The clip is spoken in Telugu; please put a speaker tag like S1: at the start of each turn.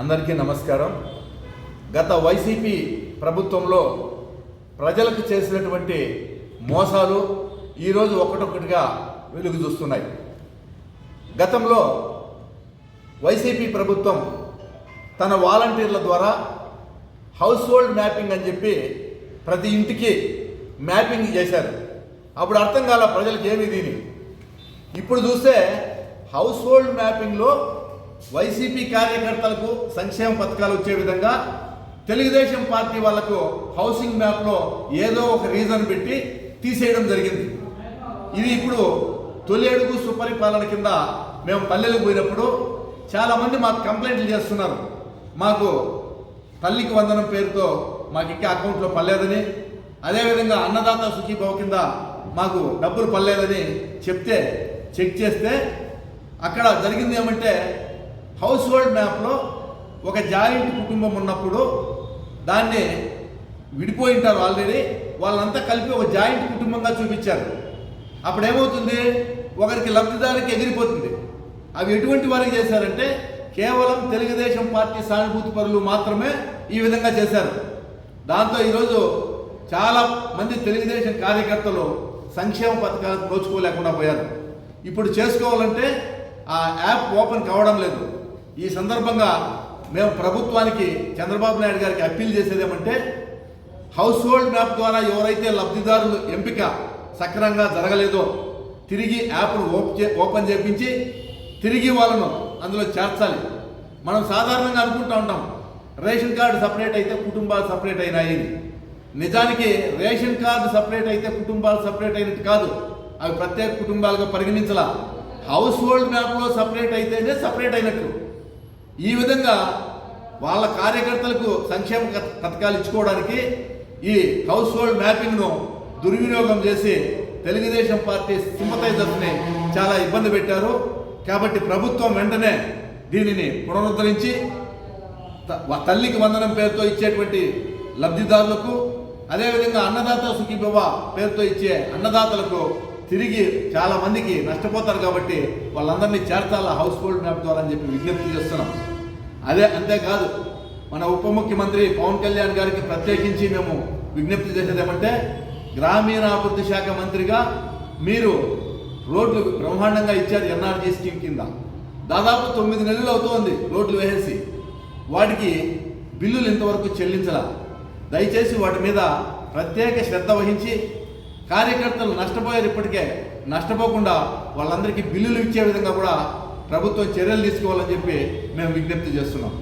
S1: అందరికీ నమస్కారం. గత వైసీపీ ప్రభుత్వంలో ప్రజలకు చేసినటువంటి మోసాలు ఈరోజు ఒకటొకటిగా వెలుగు చూస్తున్నాయి. గతంలో వైసీపీ ప్రభుత్వం తన వాలంటీర్ల ద్వారా హౌస్ హోల్డ్ మ్యాపింగ్ అని చెప్పి ప్రతి ఇంటికి మ్యాపింగ్ చేశారు. అప్పుడు అర్థం కాల ప్రజలకు ఏమి దీని ఇప్పుడు చూస్తే హౌస్ హోల్డ్ మ్యాపింగ్లో వైసీపీ కార్యకర్తలకు సంక్షేమ పథకాలు వచ్చే విధంగా తెలుగుదేశం పార్టీ వాళ్ళకు హౌసింగ్ మ్యాప్లో ఏదో ఒక రీజన్ పెట్టి తీసేయడం జరిగింది. ఇది ఇప్పుడు తొలి అడుగు సుపరిపాలన కింద మేము పల్లెలకు పోయినప్పుడు చాలామంది మాకు కంప్లైంట్లు చేస్తున్నారు. మాకు తల్లికి వందనం పేరుతో మాకు ఇంకా అకౌంట్లో పర్లేదని అదేవిధంగా అన్నదాత సుఖీభావ కింద మాకు డబ్బులు పర్లేదని చెప్తే చెక్ చేస్తే అక్కడ జరిగింది ఏమంటే హౌస్ హోల్డ్ మ్యాప్లో ఒక జాయింట్ కుటుంబం ఉన్నప్పుడు దాన్ని విడిపోయి ఉంటారు ఆల్రెడీ. వాళ్ళంతా కలిపి ఒక జాయింట్ కుటుంబంగా చూపించారు. అప్పుడు ఏమవుతుంది ఒకరికి లబ్ధిదారికి ఎగిరిపోతుంది. అవి ఎటువంటి వారికి చేశారంటే కేవలం తెలుగుదేశం పార్టీ సానుభూతి పరులు మాత్రమే ఈ విధంగా చేశారు. దాంతో ఈరోజు చాలా మంది తెలుగుదేశం కార్యకర్తలు సంక్షేమ పథకాలకు నోచుకోలేకుండా పోయారు. ఇప్పుడు చేసుకోవాలంటే ఆ యాప్ ఓపెన్ కావడం లేదు. ఈ సందర్భంగా మేము ప్రభుత్వానికి చంద్రబాబు నాయుడు గారికి అప్పీల్ చేసేది ఏమంటే హౌస్ హోల్డ్ మ్యాప్ ద్వారా ఎవరైతే లబ్ధిదారులు ఎంపిక సక్రమంగా జరగలేదో తిరిగి యాప్ను చే- ఓపెన్ చేపించి తిరిగి వాళ్ళను అందులో చేర్చాలి. మనం సాధారణంగా అనుకుంటూ ఉంటాం రేషన్ కార్డు సపరేట్ అయితే కుటుంబాలు సపరేట్ అయినాయి. నిజానికి రేషన్ కార్డు సపరేట్ అయితే కుటుంబాలు సపరేట్ అయినట్టు కాదు అవి ప్రత్యేక కుటుంబాలుగా పరిగణించాల. హౌస్ హోల్డ్ మ్యాప్లో సపరేట్ అయితేనే సపరేట్ అయినట్టు. ఈ విధంగా వాళ్ళ కార్యకర్తలకు సంక్షేమ పథకాలు ఇచ్చుకోవడానికి ఈ హౌస్ హోల్డ్ మ్యాపింగ్ను దుర్వినియోగం చేసి తెలుగుదేశం పార్టీ సింపతైజర్స్ని చాలా ఇబ్బంది పెట్టారు. కాబట్టి ప్రభుత్వం వెంటనే దీనిని పునరుద్ధరించి త- తల్లికి వందనం పేరుతో ఇచ్చేటువంటి లబ్ధిదారులకు అదేవిధంగా అన్నదాత సుఖీభవ పేరుతో ఇచ్చే అన్నదాతలకు తిరిగి చాలా మందికి నష్టపోతారు కాబట్టి వాళ్ళందరినీ చేర్చాలా హౌస్ హోల్డ్ మ్యాప్ ద్వారా అని చెప్పి విజ్ఞప్తి చేస్తున్నాం. అదే అంతేకాదు మన ఉప ముఖ్యమంత్రి పవన్ కళ్యాణ్ గారికి ప్రత్యేకించి మేము విజ్ఞప్తి చేసేది ఏమంటే గ్రామీణాభివృద్ధి శాఖ మంత్రిగా మీరు రోడ్లు బ్రహ్మాండంగా ఇచ్చారు ఎన్ఆర్జీ స్కీమ్ కింద. దాదాపు తొమ్మిది నెలలు అవుతోంది రోడ్లు వేసేసి. వాటికి బిల్లులు ఇంతవరకు చెల్లించాల. దయచేసి వాటి మీద ప్రత్యేక శ్రద్ధ వహించి కార్యకర్తలు నష్టపోయారు ఇప్పటికే. నష్టపోకుండా వాళ్ళందరికీ బిల్లులు ఇచ్చే విధంగా కూడా ప్రభుత్వం చర్యలు తీసుకోవాలని చెప్పి మేము విజ్ఞప్తి చేస్తున్నాం.